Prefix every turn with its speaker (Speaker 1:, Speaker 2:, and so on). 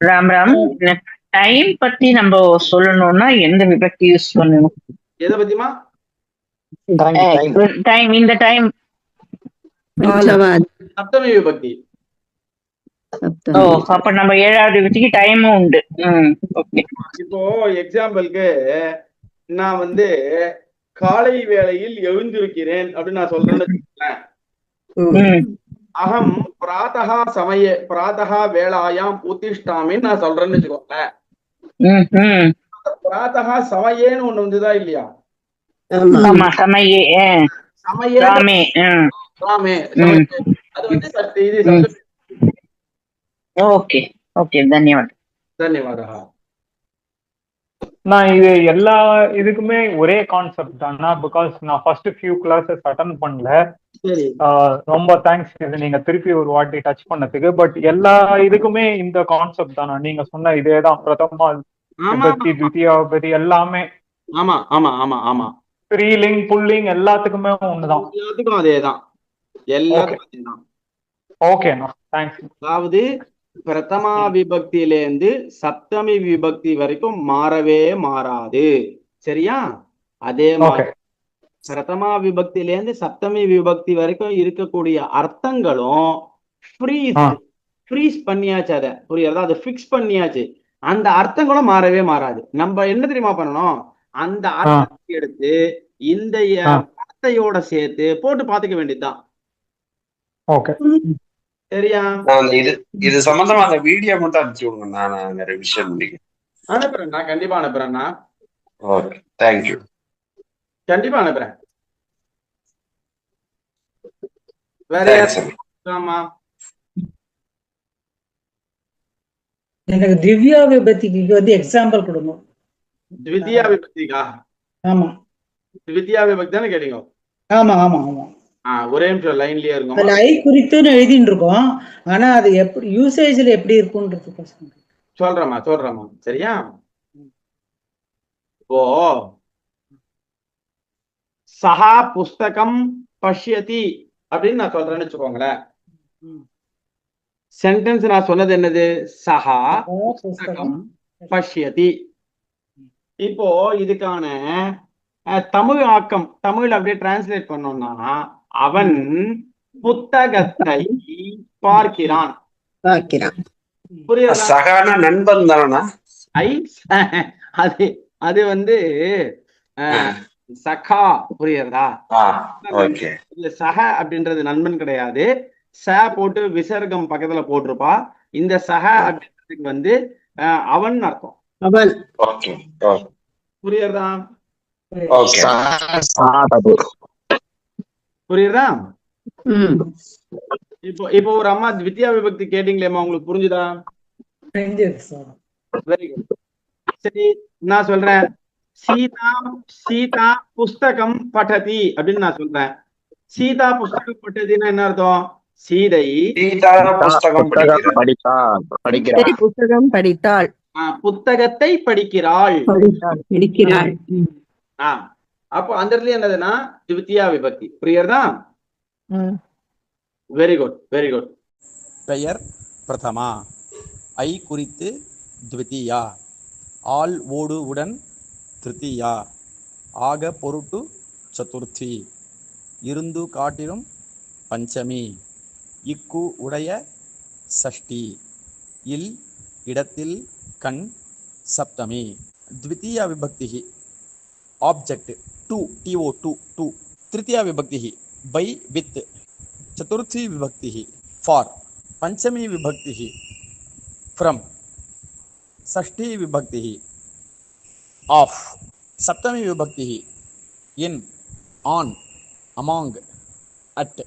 Speaker 1: Ram Ram. Time பத்தி நம்ம சொல்லணும்னா எந்த விபக்தி யூஸ் பண்ணணும்?
Speaker 2: எதை பத்திமா
Speaker 1: டைம் இந்த டைம்
Speaker 2: சப்தமி விபக்தி
Speaker 1: ஓ அப்ப நம்ம ஏழாவது விபக்திக்கு டைமும் உண்டு.
Speaker 2: இப்போ எக்ஸாம்பிளுக்கு நான் வந்து காலை வேளையில் எழுந்திருக்கிறேன் அப்படின்னு நான் சொல்றேன்னு அகம் பிராத்தகா சமய பிராத்தகா வேளாயாம் உத்திஷ்டாமின்னு நான் சொல்றேன்னு வச்சுக்கோங்களேன்
Speaker 1: ம் ம்
Speaker 2: பிராத்தகா சமயேன்னு ஒண்ணு வந்துதா இல்லையா
Speaker 3: ஆமா
Speaker 1: ஆமா சமையே ஆ,
Speaker 2: சமயே
Speaker 1: ராமே ம்
Speaker 2: ராமே
Speaker 1: ம்.
Speaker 2: அது வந்து சத்து இது சத்து
Speaker 1: ஓகே ஓகே தன்யவாத்
Speaker 2: தன்யவாதா
Speaker 4: நான் இது எல்லா இதுக்குமே ஒரே கான்செப்ட் தானா? பிகாஸ் நான் ஃபர்ஸ்ட் ஃபியூ கிளாஸஸ் அட்டன் பண்ணல. ரொம்ப தேங்க்ஸ் இது நீங்க திருப்பி ஒரு வாட்டி டச் பண்ணதுக்கு. பட் எல்லா இதுக்குமே இந்த கான்செப்ட் தானா? நீங்க சொன்ன இதே தான் பிரதமா விபக்தி தித்தியா எல்லாமே.
Speaker 2: ஆமா ஆமா ஆமா ஆமா.
Speaker 4: ஸ்ரீலிங் புல்லிங் எல்லாத்துக்குமே ஒண்ணுதான்.
Speaker 2: எல்லாத்துக்கும் அதேதான். எல்லாத்துக்கும் அதேதான்.
Speaker 4: ஓகேண்ணா தேங்க்ஸ்
Speaker 2: அதாவது பிரதமா விபக்தியிலேருந்து சப்தமி விபக்தி வரைக்கும் மாறவே மாறாது. சரியா? அதே மாதிரி பிரதமா விபக்தியிலேருந்து சப்தமி விபக்தி வரைக்கும் இருக்கக்கூடிய அர்த்தங்களும் ஃப்ரீஸ். ஃப்ரீஸ் பண்ணியாச்சு அதை. புரியுறதா? அதை ஃபிக்ஸ் பண்ணியாச்சு. அந்த அர்த்தங்களும் மாறவே மாறாது. நம்ம என்ன தெரியுமா பண்ணணும்? அந்த அர்த்தத்தை எடுத்து இந்த. வார்த்தையோட சேர்த்து போட்டு பாத்துக்க வேண்டியதுதான். சரியா
Speaker 5: இது இது சம்பந்தமா அந்த வீடியோ மட்டும் அனுப்பிச்சு விடுங்க. நான் அந்த ரிவிஷன்
Speaker 2: அனுப்புறேன் நான். கண்டிப்பா அனுப்புறேன்னா
Speaker 5: ஓகே தேங்க்யூ
Speaker 2: கண்டிப்பா அனுப்புறேன். வேற யாருமா
Speaker 6: எனக்கு திவ்யா விபத்திக்கு வந்து எக்ஸாம்பிள் கொடுங்க.
Speaker 2: த்விதியா விபக்திகா
Speaker 6: ஆமா.
Speaker 2: த்விதியா விபக்தி தானே கேட்டீங்க?
Speaker 6: ஆமா ஆமா ஆமா.
Speaker 2: ஒரே நிமிஷம் லைன்லயே
Speaker 6: அதுல
Speaker 2: இருக்கும்
Speaker 6: ஐ குறித்துன்னு எழுதின்னு இருக்கோம் ஆனா அது எப்படி யூசேஜ்ல எப்படி இருக்குன்றதுக்கு
Speaker 2: சொல்றேம்மா சொல்றேம்மா. சரியா? இப்போ சஹா புஸ்தகம் பஷ்யதி அப்படின்னு நான் சொல்றேன்னு வச்சுக்கோங்களேன். சென்டென்ஸ் நான் சொன்னது என்னது? சஹா புஸ்தகம் பஷ்யதி. இப்போ இதுக்கான தமிழ் ஆக்கம் தமிழ் அப்படியே டிரான்ஸ்லேட் பண்ணோம்னா அவன் புத்தகத்தை பார்க்கிறான்.
Speaker 5: சகான நண்பன் தானா?
Speaker 2: ஐ அது அது வந்து சகா புரியுறதா? இந்த சக அப்படின்றது நண்பன் கிடையாது. ச போட்டு விசர்க்கம் பக்கத்துல போட்டிருப்பா. இந்த சக அப்படின்றதுக்கு வந்து அஹ், அவன் அர்த்தம்.
Speaker 3: அவன்.
Speaker 5: ஓகே.
Speaker 2: புரியுறதா?
Speaker 3: ம்.
Speaker 2: இப்போ இப்போ ஒரு அம்மா வித்யா விபக்தி கேட்டீங்களேம்மா உங்களுக்கு புரிஞ்சுதா? வெரி குட் சரி நான் சொல்றேன். சீதா சீதா புஸ்தகம் பட்டதி அப்படின்னு நான் சொல்றேன். சீதா புஸ்தகம் பட்டதின்னா என்ன அர்த்தம்? சீதை.
Speaker 5: புஸ்தகம்
Speaker 3: புத்தகம் படித்தாள்.
Speaker 2: ஆஹ், புத்தகத்தை படிக்கிறாள்.
Speaker 3: படித்தாள் படிக்கிறாள்.
Speaker 2: ஆ அப்போ அந்த இடத்துல என்னதுன்னா திவித்தியா விபக்தி. பிரியர்
Speaker 3: தான்
Speaker 2: வெரி குட் வெரி குட்
Speaker 7: பெயர் பிரதமா. ஐ குறித்து துவித்தியா. ஆல் ஓடு உடன் திருத்தியா. ஆக பொருட்டு சதுர்த்தி. இருந்து காட்டிலும் பஞ்சமி. இக்கு உடைய சஷ்டி. இல் இடத்தில் கண் சப்தமி. த்வித்தீய விபக்தி object to T O to to तृतीया विभक्तिः बै वित् चतुर्थी विभक्तिः फार् पञ्चमी विभक्तिः फ्रम् षष्ठी विभक्तिः आफ् सप्तमी विभक्तिः इन् आन् अमाङ्ग् अट्